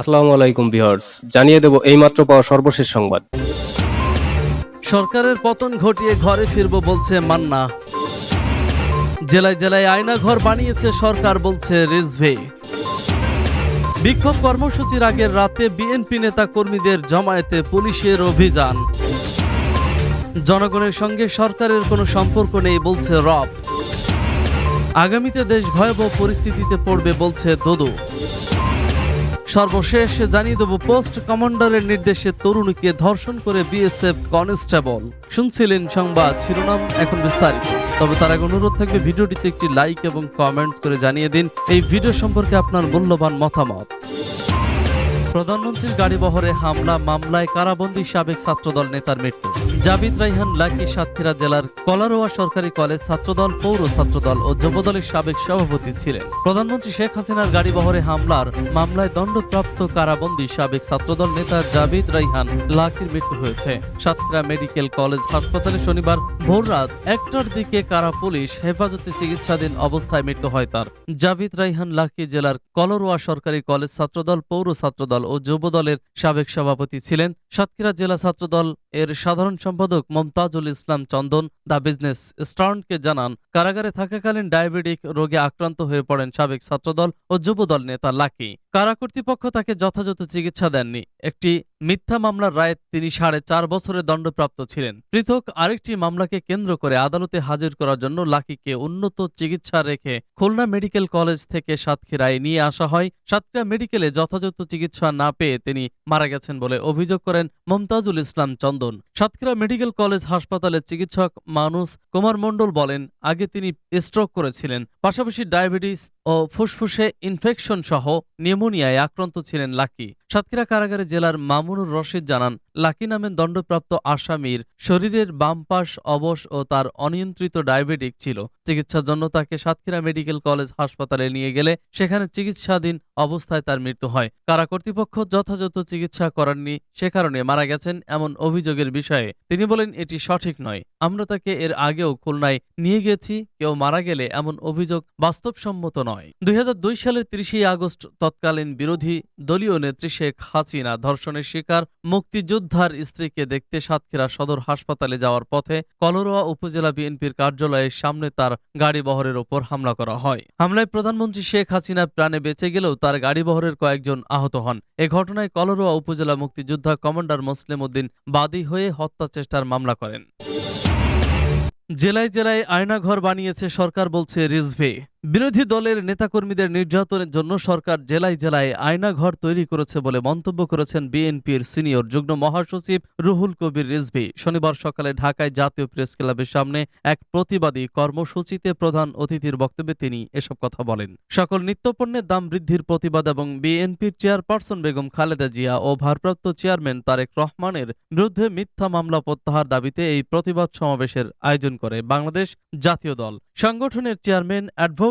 আসসালামু আলাইকুম ভিউয়ার্স, জানিয়ে দেব এইমাত্র পাওয়া সর্বশেষ সংবাদ। সরকারের পতন ঘটিয়ে ঘরে ফিরব বলছে মান্না। জেলায় জেলায় আয়না ঘর বানিয়েছে সরকার বলছে রিজভি। বিক্ষোভ কর্মসূচির আগের রাতে বিএনপি নেতা কর্মীদের জমায়েতে পুলিশের অভিযান। জনগণের সঙ্গে সরকারের কোনো সম্পর্ক নেই বলছে রব। আগামীতে দেশ ভয়াবহ পরিস্থিতিতে পড়বে বলছে দোদু। সর্বশেষ জানিয়ে দেব, পোস্ট কমান্ডারের নির্দেশে তরুণীকে ধর্ষণ করে বিএসএফ কনস্টেবল। শুনছিলেন সংবাদ শিরোনাম, এখন বিস্তারিত। তবে তার আগে অনুরোধ থাকবে, ভিডিওটিতে একটি লাইক এবং কমেন্টস করে জানিয়ে দিন। এই ভিডিও সম্পর্কে আপনার মূল্যবান মতামত। প্রধানমন্ত্রীর গাড়িবহরে হামলা, মামলায় কারাবন্দী সাবেক ছাত্রদল নেতার মৃত্যু। জাবিদ রাইহান লাকি সাতক্ষীরা জেলার কলারোয়া সরকারি কলেজ ছাত্রদল, পৌর ছাত্রদল ও যুবদলের সাবেক সভাপতি ছিলেন। প্রধানমন্ত্রী শেখ হাসিনার গাড়িবহরে হামলার মামলায় দণ্ডপ্রাপ্ত কারাবন্দী সাবেক ছাত্রদল নেতা জাবিদ রাইহান লাকির মৃত্যু হয়েছে। সাতক্ষীরা মেডিকেল কলেজ হাসপাতালে শনিবার ভোর রাত একটার দিকে কারা পুলিশ হেফাজতে চিকিৎসাধীন অবস্থায় মৃত্যু হয় তার। জাবিদ রাইহান লাকি জেলার কলরোয়া সরকারি কলেজ ছাত্রদল, পৌর ছাত্রদল ও যুব দলের সাবেক সভাপতি ছিলেন সাতক্ষীরা জেলা ছাত্রদল এর সাধারণ সম্পাদক মমতাজুল ইসলাম চন্দন দ্য বিজনেস স্টার্নকে জানান, কারাগারে থাকাকালীন ডায়াবেটিক রোগে আক্রান্ত হয়ে পড়েন সাবেক ছাত্রদল ও যুব দল নেতা লাকি। কারা কর্তৃপক্ষ তাকে যথাযথ চিকিৎসা দেননি? একটি মিথ্যা মামলার রায়ে তিনি সাড়ে চার বছরের দণ্ডপ্রাপ্ত ছিলেন। পৃথক আরেকটি মামলাকে কেন্দ্র করে আদালতে হাজির করার জন্য লাকিকে উন্নত চিকিৎসা রেখে খুলনা মেডিকেল কলেজ থেকে সাতক্ষীরায় নিয়ে আসা হয়। সাতক্ষীরা মেডিকেলে যথাযথ চিকিৎসা না পেয়ে তিনি মারা গেছেন বলে অভিযোগ করেন মমতাজুল ইসলাম চন্দন। সাতক্ষীরা মেডিকেল কলেজ হাসপাতালের চিকিৎসক মানুষ কুমার মণ্ডল বলেন, আগে তিনি স্ট্রোক করেছিলেন, পাশাপাশি ডায়াবেটিস ও ফুসফুসে ইনফেকশন সহ নিউমোনিয়ায় আক্রান্ত ছিলেন লাকি। সাতক্ষীরা কারাগারে জেলার মামুনুর রশিদ জানান লাকি নামে দণ্ডপ্রাপ্ত আসামির শরীরের বাম পাশ অবশ ও তার অনিয়ন্ত্রিত ডায়াবেটিক ছিল। চিকিৎসার জন্য তাকে সাতক্ষীরা মেডিকেল কলেজ হাসপাতালে নিয়ে গেলে সেখানে চিকিৎসাধীন অবস্থায় তার মৃত্যু হয়। কারা কর্তৃপক্ষ যথাযথ চিকিৎসা করাননি সে কারণে মারা গেছেন এমন অভিযোগের বিষয়ে তিনি বলেন, এটি সঠিক নয়। আমরা তাকে এর আগেও খুলনায় নিয়ে গেছি। কেউ মারা গেলে এমন অভিযোগ বাস্তবসম্মত নয়। দুই সালের তিরিশে আগস্ট তৎকালীন বিরোধী দলীয় নেত্রী শেখ হাসিনা ধর্ষণের শিকার মুক্তিযোদ্ধার স্ত্রীকে দেখতে সাতক্ষীরা সদর হাসপাতালে যাওয়ার পথে কলরোয়া উপজেলা বিএনপির কার্যালয়ের সামনে তার গাড়ি বহরের ওপর হামলা করা হয়। হামলায় প্রধানমন্ত্রী শেখ হাসিনা প্রাণে বেঁচে গেলেও তার গাড়ি বহরের কয়েকজন আহত হন। এ ঘটনায় কলরোয়া উপজেলা মুক্তিযোদ্ধা কমান্ডার মুসলিম উদ্দিন বাদী হয়ে হত্যা চেষ্টার মামলা করেন। জেলায় জেলায় আয়নাঘর বানিয়েছে সরকার বলছে রিজভি। বিরোধী দলের নেতাকর্মীদের নির্যাতনের জন্য সরকার জেলায় জেলায় আয়নাঘর তৈরি করেছে বলে মন্তব্য করেছেন বিএনপির সিনিয়র যুগ্ম মহাসচিব রুহুল কবির রিজভি। শনিবার সকালে ঢাকায় জাতীয় প্রেস ক্লাবের সামনে এক প্রতিবাদী কর্মসূচিতে প্রধান অতিথির বক্তব্যে তিনি এসব কথা বলেন। সকল নিত্যপণ্যের দাম বৃদ্ধির প্রতিবাদ এবং বিএনপির চেয়ারপারসন বেগম খালেদা জিয়া ও ভারপ্রাপ্ত চেয়ারম্যান তারেক রহমানের বিরুদ্ধে মিথ্যা মামলা প্রত্যাহার দাবিতে এই প্রতিবাদ সমাবেশের আয়োজন করে বাংলাদেশ জাতীয় দল। সংগঠনের চেয়ারম্যান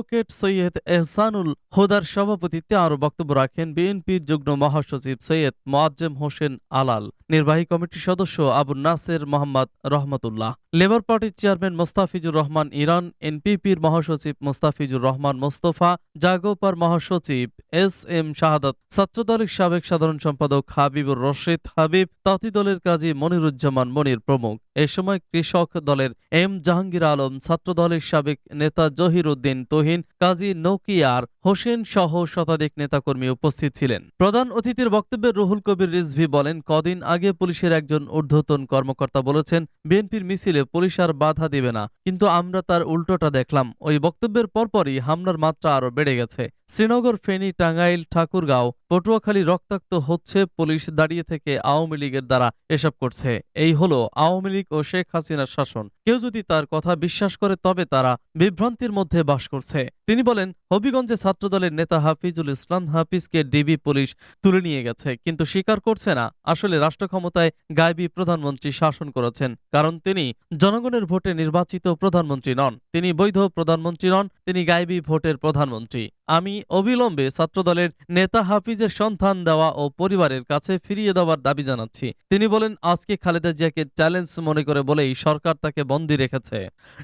অ্যাডভোকেট সৈয়দ এহসানুল হোদার সভাপতিত্বে আরও বক্তব্য রাখেন বিএনপির যুগ্ম মহাসচিব সৈয়দ মোয়াজ্জেম হোসেন আলাল। নির্বাহী কমিটির সদস্য আবু নাসের মোহাম্মদ রহমতুল্লাহ। লেবার পার্টির চেয়ারম্যান মোস্তাফিজুর রহমান ইরান, এনপিপির মহাসচিব মোস্তাফিজুর রহমান মোস্তফা, জাগোপার মহাসচিব এস এম শাহাদাত, ছাত্রদলের সাবেক সাধারণ সম্পাদক হাবিবুর রশিদ হাবিব, তাঁতি দলের কাজী মনিরুজ্জামান মনির প্রমুখ। এ সময় কৃষক দলের এম জাহাঙ্গীর আলম, ছাত্রদলের সাবেক নেতা জহির উদ্দিন তোহিন, কাজী নৌকিয়ার হোসেন সহ শতাধিক নেতাকর্মী উপস্থিত ছিলেন। প্রধান অতিথির বক্তব্যে রুহুল কবির রিজভি বলেন, কদিন আগে পুলিশের একজন ঊর্ধ্বতন কর্মকর্তা বলেছেন, বিএনপির মিছিলে পুলিশ আর বাধা দিবে না, কিন্তু আমরা তার উল্টোটা দেখলাম। ওই বক্তব্যের পরপরই হামলার মাত্রা আরও বেড়ে গেছে। শ্রীনগর ফেনী টাঙ্গাইল ঠাকুরগাঁও পটুয়াখালী রক্তাক্ত হচ্ছে, পুলিশ দাঁড়িয়ে থেকে আওয়ামী লীগের দ্বারা এসব করছে। এই হলো আওয়ামী লীগ ও শেখ হাসিনার শাসন। কেউ যদি তার কথা বিশ্বাস করে, তবে তারা বিভ্রান্তির মধ্যে বাস করছে। তিনি বলেন, হবিগঞ্জে ছাত্রদলের নেতা হাফিজুল ইসলাম হাফিজকে ডিবি পুলিশ তুলে নিয়ে গেছে, কিন্তু স্বীকার করছে না। আসলে রাষ্ট্র ক্ষমতায় গায়বী প্রধানমন্ত্রী শাসন করেছেন, কারণ তিনি জনগণের ভোটে নির্বাচিত প্রধানমন্ত্রী নন। তিনি বৈধ প্রধানমন্ত্রী নন, তিনি গায়বী ভোটের প্রধানমন্ত্রী। আমি অবিলম্বে ছাত্রদলের নেতা হাফিজের সন্ধান দেওয়া ও পরিবারের কাছে ফিরিয়ে দেওয়ার দাবি জানাচ্ছি। তিনি বলেন, আজকে খালেদা জিয়াকে চ্যালেঞ্জ মনে করে বলেই সরকার তাকে বন্দী রেখেছে।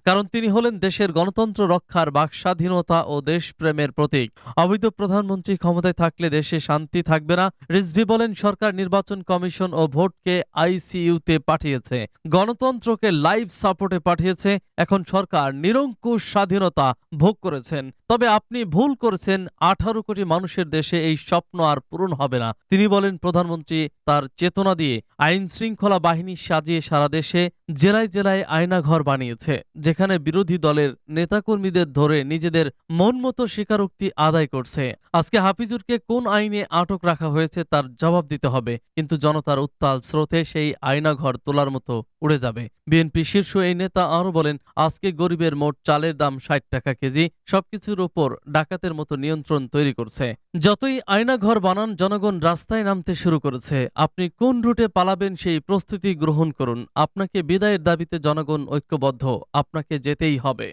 কারণ তিনি হলেন দেশের গণতন্ত্র রক্ষার বাক স্বাধীনতা ও দেশপ্রেমের প্রতীক। অবৈধ প্রধানমন্ত্রী ক্ষমতায় থাকলে দেশে শান্তি থাকবে না, রিজভি বলেন, সরকার নির্বাচন কমিশন ও ভোটকে আইসিইউতে পাঠিয়েছে, গণতন্ত্রকে লাইভ সাপোর্টে পাঠিয়েছে, এখন সরকার নিরঙ্কুশ স্বাধীনতা ভোগ করেছেন। তবে আপনি ভুল করেছেন, আঠারো কোটি মানুষের দেশে এই স্বপ্ন আর পূরণ হবে না। তিনি বলেন, প্রধানমন্ত্রী তার চেতনা দিয়ে আইন শৃঙ্খলা বাহিনী সাজিয়ে সারা দেশে জেলায় জেলায় আয়নাঘর বানিয়েছে, যেখানে বিরোধী দলের নেতাকর্মীদের ধরে নিজেদের মন মতো স্বীকারোক্তি আদায় করছে। আজকে হাফিজুরকে কোন আইনে আটক রাখা হয়েছে তার জবাব দিতে হবে, কিন্তু জনতার উত্তাল স্রোতে সেই আয়নাঘর তোলার মতো উড়ে যাবে। বিএনপি শীর্ষ এই নেতা আরও বলেন, আজকে গরিবের মোট চালের দাম ষাট টাকা কেজি, সবকিছুর ওপর ডাকাতের মতো নিয়ন্ত্রণ তৈরি করছে। যতই আয়নাঘর বানান, জনগণ রাস্তায় নামতে শুরু করেছে। আপনি কোন রুটে পালাবেন সেই প্রস্তুতি গ্রহণ করুন। আপনাকে বিদায়ের দাবিতে জনগণ ঐক্যবদ্ধ। আপনাকে যেতেই হবে।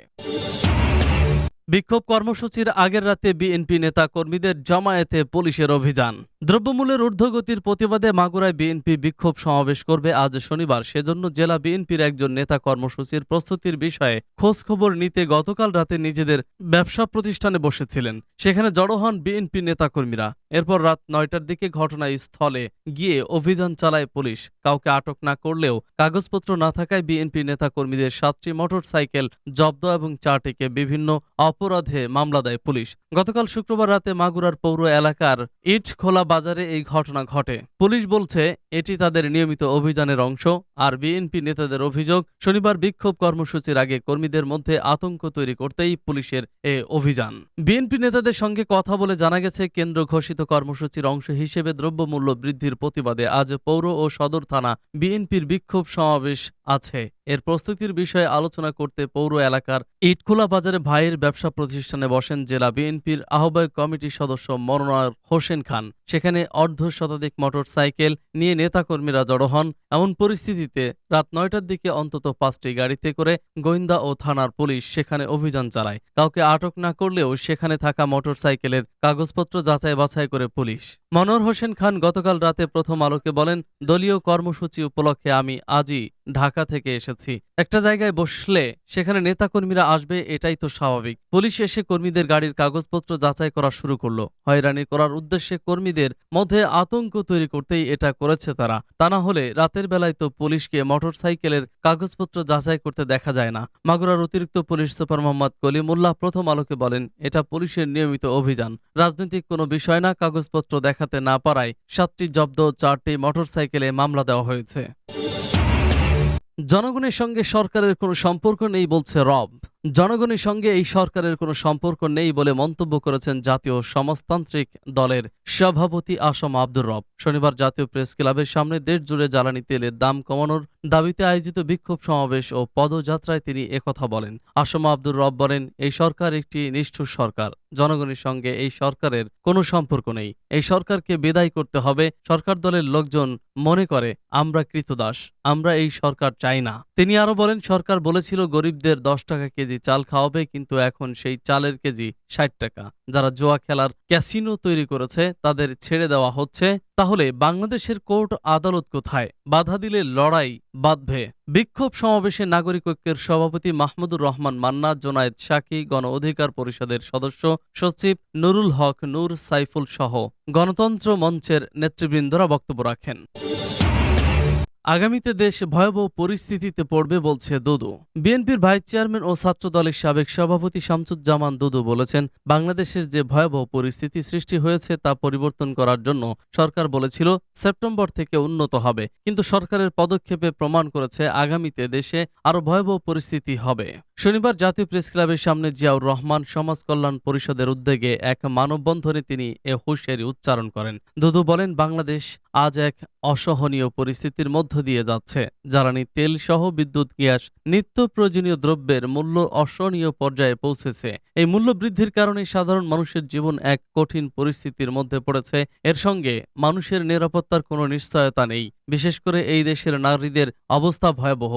বিক্ষোভ কর্মসূচির আগের রাতে বিএনপি নেতা কর্মীদের জমায়েতে পুলিশের অভিযান। দ্রব্যমূল্যের ঊর্ধ্বগতির প্রতিবাদে মাগুরায় বিএনপি বিক্ষোভ সমাবেশ করবে আজ শনিবার। সেজন্য জেলা বিএনপির একজন নেতা কর্মসূচির প্রস্তুতির বিষয়ে খোঁজখবর নিতে গতকাল রাতে নিজেদের ব্যবসা প্রতিষ্ঠানে বসেছিলেন। সেখানে জড়ো হন বিএনপি নেতাকর্মীরা। এরপর রাত নয়টার দিকে ঘটনাস্থলে গিয়ে অভিযান চালায় পুলিশ। কাউকে আটক না করলেও কাগজপত্র না থাকায় বিএনপি নেতাকর্মীদের সাতটি মোটরসাইকেল জব্দ এবং চারটিকে বিভিন্ন অপরাধে মামলা দেয় পুলিশ। গতকাল শুক্রবার রাতে মাগুরার পৌর এলাকার ইট খোলা বাজারে এই ঘটনা ঘটে। পুলিশ বলছে, এটি তাদের নিয়মিত অভিযানের অংশ, আর বিএনপি নেতাদের অভিযোগ, শনিবার বিক্ষোভ কর্মসূচির আগে কর্মীদের মধ্যে আতঙ্ক তৈরি করতেই পুলিশের এ অভিযান। বিএনপি নেতাদের সঙ্গে কথা বলে জানা গেছে, কেন্দ্র ঘোষিত কর্মসূচির অংশ হিসেবে দ্রব্যমূল্য বৃদ্ধির প্রতিবাদে আজ পৌর ও সদর থানা বিএনপির বিক্ষোভ সমাবেশ আছে। এর প্রস্তুতির বিষয়ে আলোচনা করতে পৌর এলাকার ইটখোলা বাজারে ভাইয়ের ব্যবসা প্রতিষ্ঠানে বসেন জেলা বিএনপির আহ্বায়ক কমিটির সদস্য মনোয়ার হোসেন খান। সেখানে অর্ধ শতাধিক মোটর সাইকেল নিয়ে নেতাকর্মীরা জড়ো হন। এমন পরিস্থিতিতে রাত নয়টার দিকে অন্তত পাঁচটি গাড়িতে করে গোয়েন্দা ও থানার পুলিশ সেখানে অভিযান চালায়। কাউকে আটক না করলেও সেখানে থাকা মোটর সাইকেলের কাগজপত্র যাচাই বাছাই করে পুলিশ। মনোয়ার হোসেন খান গতকাল রাতে প্রথম আলোকে বলেন, দলীয় কর্মসূচি উপলক্ষে আমি আজই ঢাকা থেকে এসেছি। একটা জায়গায় বসলে সেখানে নেতাকর্মীরা আসবে, এটাই তো স্বাভাবিক। পুলিশ এসে কর্মীদের গাড়ির কাগজপত্র যাচাই করা শুরু করল। হয়রানি করার উদ্দেশ্যে কর্মীদের মধ্যে আতঙ্ক তৈরি করতেই এটা করেছে তারা। তা না হলে রাতের বেলায় তো পুলিশকে মোটরসাইকেলের কাগজপত্র যাচাই করতে দেখা যায় না। মাগুরার অতিরিক্ত পুলিশ সুপার মোহাম্মদ কলিমুল্লাহ প্রথম আলোকে বলেন, এটা পুলিশের নিয়মিত অভিযান। রাজনৈতিক কোনো বিষয় না, কাগজপত্র দেখাতে না পারায় সাতটি জব্দ চারটি মোটরসাইকেলে মামলা দেওয়া হয়েছে। জনগণের সঙ্গে সরকারের কোনো সম্পর্ক নেই বলছে রব। জনগণের সঙ্গে এই সরকারের কোনো সম্পর্ক নেই বলে মন্তব্য করেছেন জাতীয় সমাজতান্ত্রিক দলের সভাপতি আসম আব্দুর রব। শনিবার জাতীয় প্রেস ক্লাবের সামনে দেশ জুড়ে জ্বালানি তেলের দাম কমানোর দাবিতে আয়োজিত বিক্ষোভ সমাবেশ ও পদযাত্রায় তিনি একথা বলেন। আসম আব্দুর রব বলেন, এই সরকার একটি নিষ্ঠুর সরকার। জনগণের সঙ্গে এই সরকারের কোনো সম্পর্ক নেই। এই সরকারকে বিদায় করতে হবে। সরকার দলের লোকজন মনে করে, আমরা কৃতদাস। আমরা এই সরকার চাই না। তিনি আরও বলেন, সরকার বলেছিল গরিবদের দশ টাকা কেজি চাল খাওয়াবে, কিন্তু এখন সেই চালের কেজি ষাট টাকা। যারা জোয়া খেলার ক্যাসিনো তৈরি করেছে, তাদের ছেড়ে দেওয়া হচ্ছে। তাহলে বাংলাদেশের কোর্ট আদালত কোথায়? বাধা দিলে লড়াই বাঁধবে। বিক্ষোভ সমাবেশে নাগরিক ঐক্যের সভাপতি মাহমুদুর রহমান মান্না, জোনায়েদ সাকি গণ অধিকার পরিষদের সদস্য সচিব নুরুল হক, নূর সাইফুল সহ গণতন্ত্র মঞ্চের নেতৃবৃন্দরা বক্তব্য রাখেন। আগামীতে দেশ ভয়াবহ পরিস্থিতিতে পড়বে বলছে দুদু। বিএনপির ভাইস চেয়ারম্যান ও ছাত্র দলের সাবেক সভাপতি শামসুজ্জামান দুদু বলেছেন, বাংলাদেশের যে ভয়াবহ পরিস্থিতি সৃষ্টি হয়েছে তা পরিবর্তন করার জন্য সরকার বলেছিল সেপ্টেম্বর থেকে উন্নত হবে, কিন্তু সরকারের পদক্ষেপে প্রমাণ করেছে আগামীতে দেশে আরও ভয়াবহ পরিস্থিতি হবে। শনিবার জাতীয় প্রেস ক্লাবের সামনে জিয়াউর রহমান সমাজ কল্যাণ পরিষদের উদ্যোগে এক মানববন্ধনে তিনি এ হুঁশিয়ারি উচ্চারণ করেন। দুদু বলেন, বাংলাদেশ আজ এক অসহনীয় পরিস্থিতির মধ্য দিয়ে যাচ্ছে, জ্বালানি, তেল সহ বিদ্যুৎ, গ্যাস, নিত্য প্রয়োজনীয় দ্রব্যের মূল্য অসহনীয় পর্যায়ে পৌঁছেছে। এই মূল্য বৃদ্ধির কারণে সাধারণ মানুষের জীবন এক কঠিন পরিস্থিতির মধ্যে পড়েছে। এর সঙ্গে মানুষের নিরাপত্তার কোনো নিশ্চয়তা নেই। বিশেষ করে এই দেশের নারীদের অবস্থা ভয়াবহ।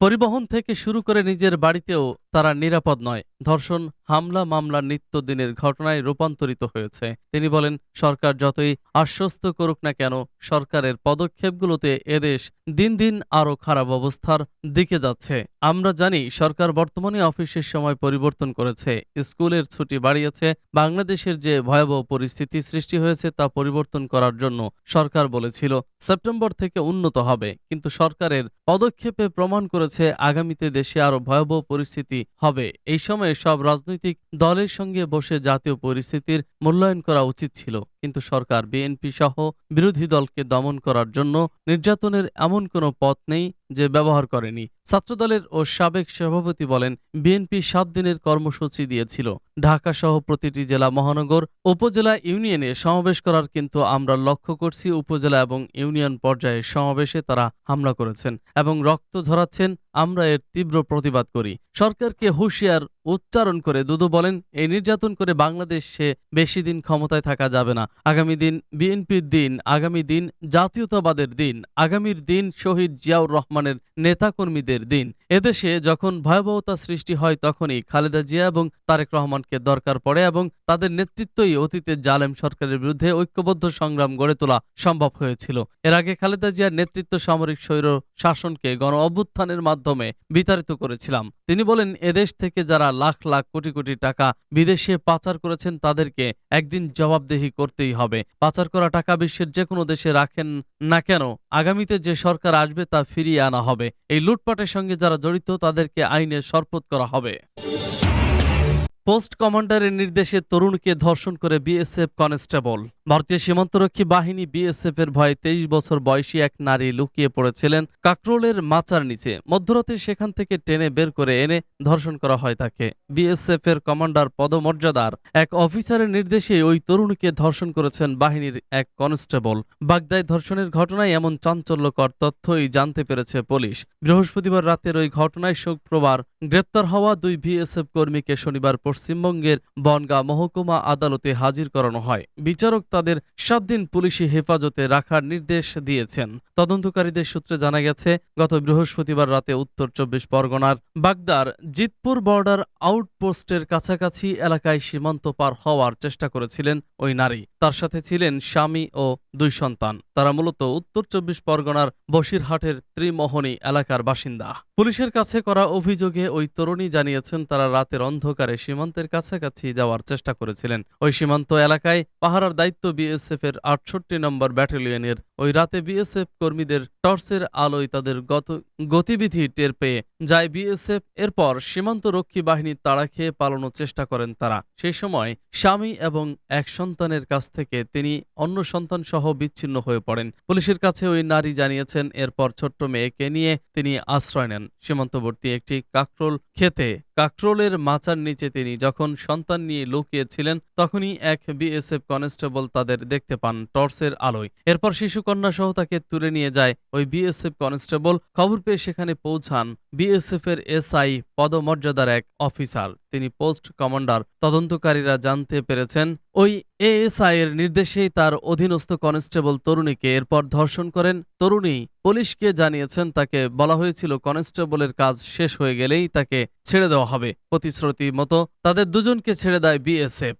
পরিবহন থেকে শুরু করে নিজের বাড়িতেও তারা নিরাপদ নয়। ধর্ষণ, হামলা, মামলা নিত্যদিনের ঘটনায় রূপান্তরিত হয়েছে। তিনি বলেন, সরকার যতই আশ্বস্ত করুক না কেন, সরকারের পদক্ষেপগুলোতে এদেশ দিন দিন আরও খারাপ অবস্থার দিকে যাচ্ছে। আমরা জানি সরকার বর্তমানে অফিসের সময় পরিবর্তন করেছে। স্কুলের ছুটি বাড়িয়েছে। বাংলাদেশের যে ভয়াবহ পরিস্থিতি সৃষ্টি হয়েছে তা পরিবর্তন করার জন্য সরকার বলেছিল, সেপ্টেম্বর থেকে উন্নত হবে। কিন্তু সরকারের পদক্ষেপে প্রমাণ করেছে, আগামীতে দেশে আরও ভয়াবহ পরিস্থিতি হবে। এই সময়ে সব রাজনৈতিক দলের সঙ্গে বসে জাতীয় পরিস্থিতির মূল্যায়ন করা উচিত ছিল। কিন্তু সরকার বিএনপি সহ বিরোধী দলকে দমন করার জন্য নির্যাতনের এমন কোনো পথ নেই যে ব্যবহার করেনি। ছাত্রদলের ও সাবেক সভাপতি বলেন বিএনপি সাত দিনের কর্মসূচি দিয়েছিল। ঢাকা সহ প্রতিটি জেলা মহানগর, উপজেলা ইউনিয়নে সমাবেশ করার কিন্তু আমরা লক্ষ্য করছি। উপজেলা এবং ইউনিয়ন পর্যায়ে সমাবেশে তারা হামলা করেছেন এবং রক্ত ঝরাচ্ছেন আমরা এর তীব্র প্রতিবাদ করি। সরকারকে হুঁশিয়ার উচ্চারণ করে দুদু বলেন, এই নির্যাতন করে বাংলাদেশে বেশি দিন ক্ষমতায় থাকা যাবে না। আগামী দিন বিএনপির দিন, আগামী দিন জাতীয়তাবাদের দিন, আগামীর দিন শহীদ জিয়াউর রহমানের নেতাকর্মীদের দিন। এদেশে যখন ভয়াবহতা সৃষ্টি হয়, তখনই খালেদা জিয়া এবং তারেক রহমানকে দরকার পড়ে এবং তাদের নেতৃত্বই অতীতে জালেম সরকারের বিরুদ্ধে ঐক্যবদ্ধ সংগ্রাম গড়ে তোলা সম্ভব হয়েছিল। এর আগে খালেদা জিয়ার নেতৃত্ব সামরিক স্বৈর শাসনকে গণ অভ্যুত্থানের মাধ্যমে বিতাড়িত করেছিলাম। তিনি বলেন, এদেশ থেকে যারা লাখ লাখ কোটি কোটি টাকা বিদেশে পাচার করেছেন, তাদেরকে একদিন জবাবদেহি করতেই হবে। পাচার করা টাকা বিশ্বের যে কোনো দেশে রাখেন না কেন, আগামীতে যে সরকার আসবে তা ফিরিয়ে আনা হবে। এই লুটপাটের সঙ্গে যারা জড়িত, তাদেরকে আইনে শরপত করা হবে। পোস্ট কমান্ডারের নির্দেশে তরুণকে ধর্ষণ করে বিএসএফ কনস্টেবল। ভারতীয় সীমান্তরক্ষী বাহিনী বিএসএফ এর ভয়ে তেইশ বছর বয়সী এক নারী লুকিয়ে পড়েছিলেন কাকরোলের মাচার নিচে। মধ্যরাতে সেখান থেকে টেনে বের করে এনে ধর্ষণ করা হয় তাকে। বিএসএফ এর কমান্ডার পদমর্যাদার এক অফিসারের নির্দেশে ওই তরুণীকে ধর্ষণ করেছেন বাহিনীর এক কনস্টেবল। বাগদায় ধর্ষণের ঘটনায় এমন চাঞ্চল্যকর তথ্যই জানতে পেরেছে পুলিশ। বৃহস্পতিবার রাতের ওই ঘটনায় শুক্রবার গ্রেপ্তার হওয়া দুই বিএসএফ কর্মীকে শনিবার পশ্চিমবঙ্গের বনগাঁ মহকুমা আদালতে হাজির করানো হয়। বিচারক তাদের সাত দিন পুলিশি হেফাজতে রাখার নির্দেশ দিয়েছেন। তদন্তকারীদের সূত্রে জানা গেছে, গত বৃহস্পতিবার রাতে উত্তর চব্বিশ পরগনার বাগদার জিতপুর বর্ডার আউটপোস্টের কাছাকাছি এলাকায় সীমান্ত পার হওয়ার চেষ্টা করেছিলেন ওই নারী। তার সাথে ছিলেন স্বামী ও দুই সন্তান। তারা মূলত উত্তর চব্বিশ পরগনার বসিরহাটের ত্রিমোহনী এলাকার বাসিন্দা। পুলিশের কাছে করা অভিযোগে ওই তরুণী জানিয়েছেন, তারা রাতের অন্ধকারে সীমান্তের কাছাকাছি যাওয়ার চেষ্টা করেছিলেন। ওই সীমান্ত এলাকায় পাহারার দায়িত্ব বিএসএফ এর আটষট্টি নম্বর ব্যাটালিয়নের। ওই রাতে বিএসএফ কর্মীদের টর্চের আলোয় তাদের গত গতিবিধি টের পেয়ে যায় বিএসএফ। এরপর সীমান্ত রক্ষী বাহিনীর তাড়া খেয়ে পালানোর চেষ্টা করেন তারা। সেই সময় স্বামী এবং এক সন্তানের কাছ থেকে তিনি অন্য সন্তান সহ বিচ্ছিন্ন হয়ে পড়েন। পুলিশের কাছে ওই নারী জানিয়েছেন, এরপর ছোট্ট মেয়েকে নিয়ে তিনি আশ্রয় নেন। সীমান্তবর্তী একটি কাকরোল খেতে কাকরোলের মাচার নিচে তিনি যখন সন্তান নিয়ে লুকিয়েছিলেন, তখনই এক বিএসএফ কনস্টেবল তাদের দেখতে পান টর্চের আলোয়। এরপর শিশুকন্যা সহ তাকে তুলে নিয়ে যায় ওই বিএসএফ কনস্টেবল। খবর পেয়ে সেখানে পৌঁছান বিএসএফ এর এসআই পদমর্যাদার এক অফিসার। তিনি পোস্ট কমান্ডার। তদন্তকারীরা জানতে পেরেছেন, ওই এএসআই এর নির্দেশেই তার অধীনস্থ কনস্টেবল তরুণীকে এরপর ধর্ষণ করেন। তরুণী পুলিশকে জানিয়েছেন, তাকে বলা হয়েছিল কনস্টেবলের কাজ শেষ হয়ে গেলেই তাকে ছেড়ে দেওয়া হবে। প্রতিশ্রুতি মতো তাদের দুজনকে ছেড়ে দেয় বিএসএফ।